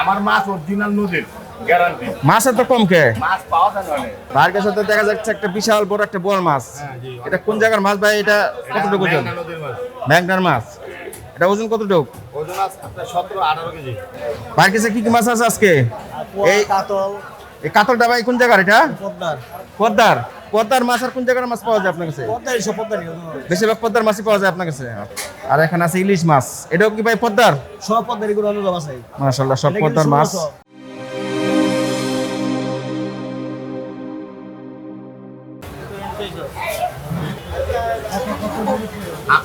আমার মাছ অরিজিনাল নদীর গ্যারান্টি মাছ এত কম কে? মাছ পাওয়া যায় না। ভাইয়ের কাছে তো দেখা যাচ্ছে একটা বিশাল বড় একটা বড় মাছ। এটা কোন জায়গার মাছ ভাই? এটা কতটুকু ওজন? মাছ। এটা ওজন কতটুকু? ওজন আপনার সতেরো আঠারো কেজি। ভাইয়ের কাছে কি কি মাছ আছে আজকে? এই কাতল। এই কাতলটা ভাই কোন জায়গার এটা? পদ্মার পদ্মার পদ্মার মাছ আর কোন জায়গার মাছ পাওয়া যায় আপনার কাছে? পদ্মার এসব পদ্মার বেশিরভাগ পদ্মার মাছই পাওয়া যায় আপনার কাছে। আর এখানে আছে ইলিশ মাছ। এটাও কি ভাই পদ্মার? সব পদ্মার এগুলো আছে। মাশাল্লাহ সব পদ্মার মাছ। হাফ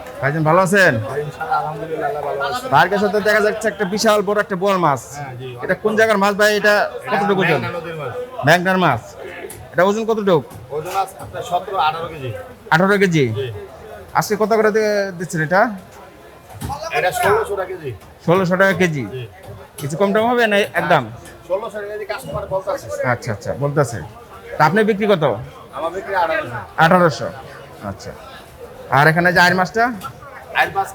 ভাইজান ভালো আছেন? ভাইয়ের তো দেখা যাচ্ছে একটা বিশাল বড় একটা বোয়াল মাছ। এটা কোন জায়গার মাছ ভাই? এটা কতটুকু ওজন? ম্যাগনার মাছ। এটা ওজন কতটুকু? ওজন আপনার সতেরো আঠারো কেজি। আঠারো কেজি? আজকে কত করে দিচ্ছেন এটা? এটা ষোলোশো টাকা কেজি। ষোলোশো টাকা কেজি। কিছু কম টম হবে না একদম? ষোলোশো টাকা কেজি কাস্টমার বলতেছে। আচ্ছা আচ্ছা বলতেছে। তা আপনি বিক্রি কত? আমার বিক্রি আঠারোশো। আঠারোশো। আচ্ছা। আর এখানে যে আয়ের মাছটা?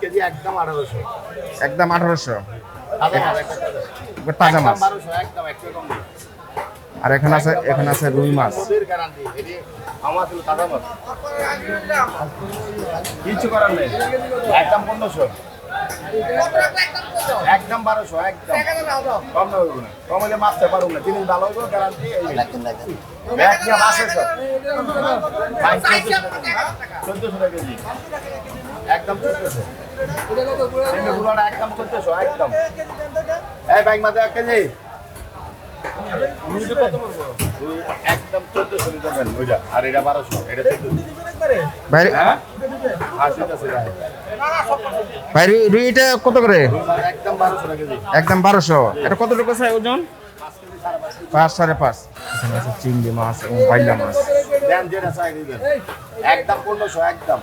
কেজি একদম আঠারোশো। একদম আঠারোশো। তাজা মাছ। আর এখানে আছে এখানে আছে রুই মাছ। কিছু করার নেই। একদম পনেরোশো। একদম বারোশো একদম। কম না হইব না। কম হলে মাছতে পারব না। জিনিস ভালো হইব গ্যারান্টি একদম আছে চোদ্দশো টাকা। কেজি। একদম চোদ্দশো। একদম চোদ্দশো একদম। এই বাইক মাঝে এক কেজি। একদম চোদ্দশো নিতে পারবেন ওইটা আর এটা বারোশো এটা ভাই হ্যাঁ আর সেটা সেটা ভাই রুইটা কত করে? একদম বারোশো। টাকা কেজি একদম বারোশো এটা কতটুকু ওজন? পাঁচ সাড়ে পাঁচ। চিংড়ি মাছ এবং বাইলা মাছ। একদম পনেরোশো একদম।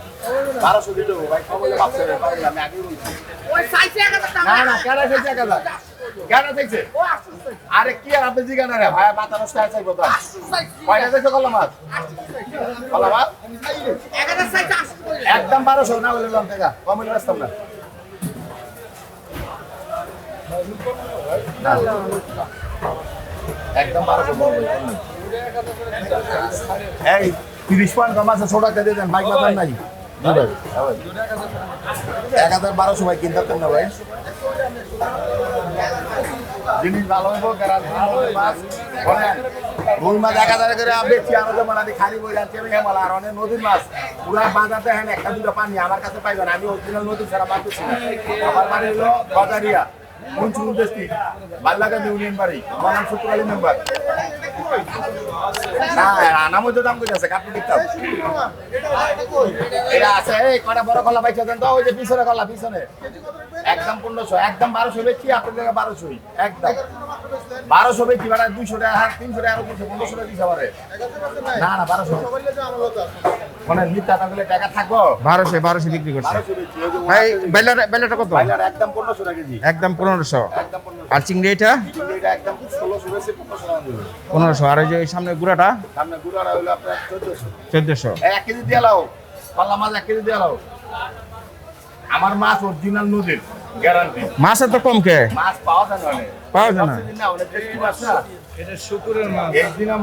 বারোশো দিতে ভাই। কম হলে আমি আগেই না না কেন এক হাজার? চাইছে আরে কি আর আপনি জিজ্ঞাসা রে? ভাই মাথা নষ্ট হয়ে চাইব তো। কয়টা চাইছে কলা মাছ কলা মাছ একদম বারোশো না বলে লাম টাকা কম হলে না। একদম বারোশো এই তিরিশ পয়েন্ট কম আছে ছোটা দিয়ে দেন। বাইক বাজার নাই। ভাই, এক হাজার বারোশো ভাই কিনতে পারতেন না ভাই। জিনিস ভালো গ্যারান্টি মাছ এক হাজার করে আমি খালি বই আর অনেক নদীর মাছ। পুরা বাজাতে হ্যাঁ একটা দুটো পানি, আমার কাছে পাইবেন। আমি অরিজিনাল নদী ছাড়া না। আমার বাড়ি হলো বাজারিয়া না দাম আছে বড় কলা পাইছে তো? ওই যে পিছনে কলা, পিছনে। একদম পনেরোশো একদম বারোশো বেচি আপনার জায়গায় বারোশোই? একদম। বারোশো বেচি বেড়া দুইশো টাকা হাত তিনশো টাকা আরও পনেরোশো টাকা দিচ্ছে পারে না না বারোশো। মানে মিথ্যা টাকা থাকব? বারোশো বারোশো বিক্রি করছে। বারোশো ভাই বেলাটা বেলাটা কত? একদম পনেরোশো টাকা কেজি। একদম পনেরোশো। আর চিংড়ি এটা? পনেরোশো ওই যে ওই সামনে গুড়াটা? সামনে গুড়ারা হলো আপনার চোদ্দশো। চোদ্দশো। এক কেজি দিয়ে লাও পাল্লা মাছ এক কেজি দিয়ে লাও আমার মাছ অরিজিনাল নদীর গ্যারান্টি মাছ এত কম কে মাছ পাওয়া যায় না পাওয়া যায় না? অনেক টেস্টি মাছ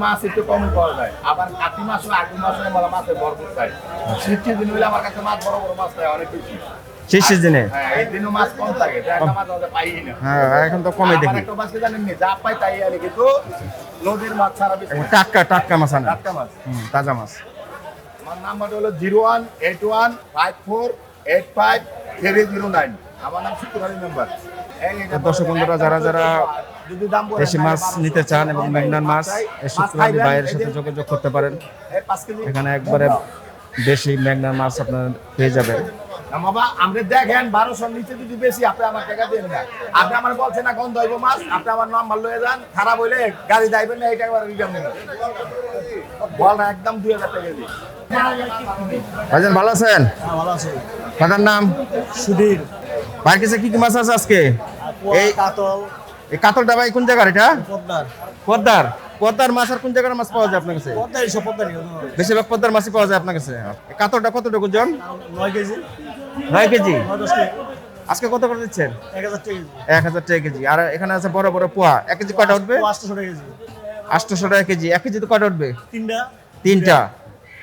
মাছ। একটু কম পাওয়া যায়। আবার কাতি মাছ আগুন মাছ আমরা মাছের ভরপুর পাই শীত সিজন হলে আমার কাছে মাছ বড় বড় মাছ পাই অনেক বেশি। হ্যাঁ একদিনও মাছ কম থাকে মাছ পাই না। হ্যাঁ এখন তো দেখি। একটা মাছকে জানেন নি, যা পাই তাই আনি কিন্তু নদীর মাছ ছাড়া বেশি টাটকা টাটকা মাছ আনে টাটকা মাছ। হুম, তাজা মাছ। আমার নাম্বার হলো zero one eight one five four eight five three zero nine আমার নাম শুক্রবারি মেম্বার। দর্শক বন্ধুরা যারা যারা যদি দাম বলেন, দেশি মাছ নিতে চান এবং ম্যাগনার মাছ এই শুক্রবারী ভাইয়ের সাথে যোগাযোগ করতে পারেন। এই এখানে একবারে দেশি ম্যাগনার মাছ আপনার পেয়ে যাবেন। বাবা আমরা দেখেন বারোশো নিচে যদি বেশি আপনি আমার টাকা দেন না। আপনি আমার বলছেন না গন্ধ হইব মাছ আপনি আমার নাম্বার লয়ে যান খারাপ হইলে গাড়ি যাইবেন না রিটার্ন নেবেন বল না একদম দুই হাজার টাকা দিই ভাইজান ভালো আছেন? হ্যাঁ, আছে। কাটার নাম? সুধীর। ভাইয়ের কাছে কি কি মাছ আছে আজকে? এই কাতল। এই কাতলটা ভাই কোন জায়গার এটা? পদ্মার পদ্মার মাছ আর কোন জায়গার মাছ পাওয়া যায় আপনার কাছে? বেশিরভাগ পদ্মার মাছই পাওয়া যায় আপনার কাছে। কাতলটা কতটুকু ওজন নয় কেজি। নয় কেজি? আজকে কত করে দিচ্ছেন? এক হাজার টাকা কেজি। আর এখানে আছে বড় বড় পোয়া। এক কেজি কয়টা উঠবে? পাঁচশো টাকা কেজি। আটশোশো টাকা কেজি। এক কেজি তো কয়টা উঠবে? তিনটা। তিনটা।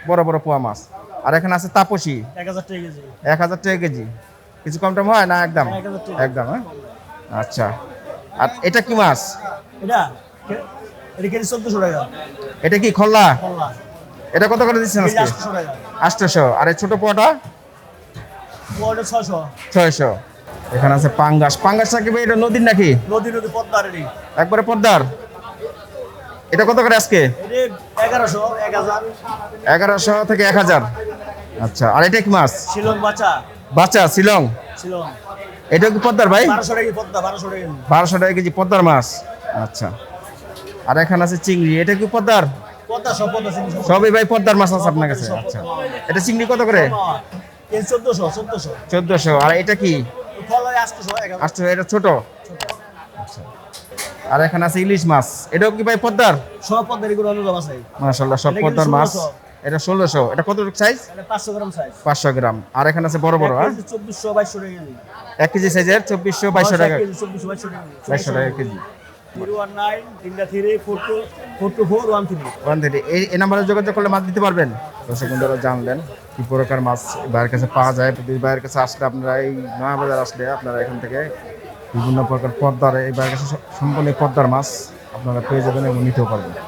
বড় বড় পোয়া মাছ। আর এখানে আছে তাপসি। এক হাজার টাকা কেজি। কিছু কম টম হয় না একদম। একদম হ্যাঁ? আচ্ছা। আর এটা কি মাছ? এটা কে- খল্লা এটা কত করে দিচ্ছেন আটশোশো আর এই ছোট পোয়াটা? ছয়শো। এখানে আছে পাঙ্গাস। পাঙ্গাসটা কি ভাই এটা নদীর নাকি? নদী নদী পদ্মার একবারে পদ্মার? এটা কত করে আজকে? এগারোশো থেকে এক হাজার। আচ্ছা আর এটা কি মাছ? শিলং বাচ্চা। বাচ্চা শিলং? শিলং। এটা কি পদ্মার ভাই? বারোশো টাকা কেজি পদ্মার মাছ। আচ্ছা। আর এখানে আছে চিংড়ি। এটা কি পদ্মার? সবই ভাই পদ্মার মাছ আছে আপনার কাছে। আচ্ছা। এটা চিংড়ি কত করে? চোদ্দশো আর এটা কি? আটশো এটা ছোট। আচ্ছা। আর এখানে আছে ইলিশ মাছ। এটাও কি ভাই পদ্মার? সব পদ্মার এগুলো অনুদাম আছে। মাশাল্লাহ সব পদ্মার মাছ। এটা ষোলোশো। এটা কত সাইজ এটা পাঁচশো গ্রাম সাইজ পাঁচশো গ্রাম। আর এখানে আছে বড় বড় হ্যাঁ? চব্বিশশো বাইশশো টাকা এক কেজি সাইজের চব্বিশশো বাইশশো টাকা। চব্বিশশো বাইশশো টাকা বাইশশো টাকা কেজি। এই নাম্বারে যোগাযোগ করলে মাছ দিতে পারবেন? দর্শক বন্ধুরা জানলেন কি প্রকার মাছ বাইরের কাছে পাওয়া যায়। বাইরের কাছে আসলে আপনারা এই নয়া বাজার আসলে আপনারা এখান থেকে বিভিন্ন প্রকার পদ্মার এই কাছে সম্পূর্ণ পদ্মার মাছ আপনারা পেয়ে যাবেন এবং নিতেও পারবেন।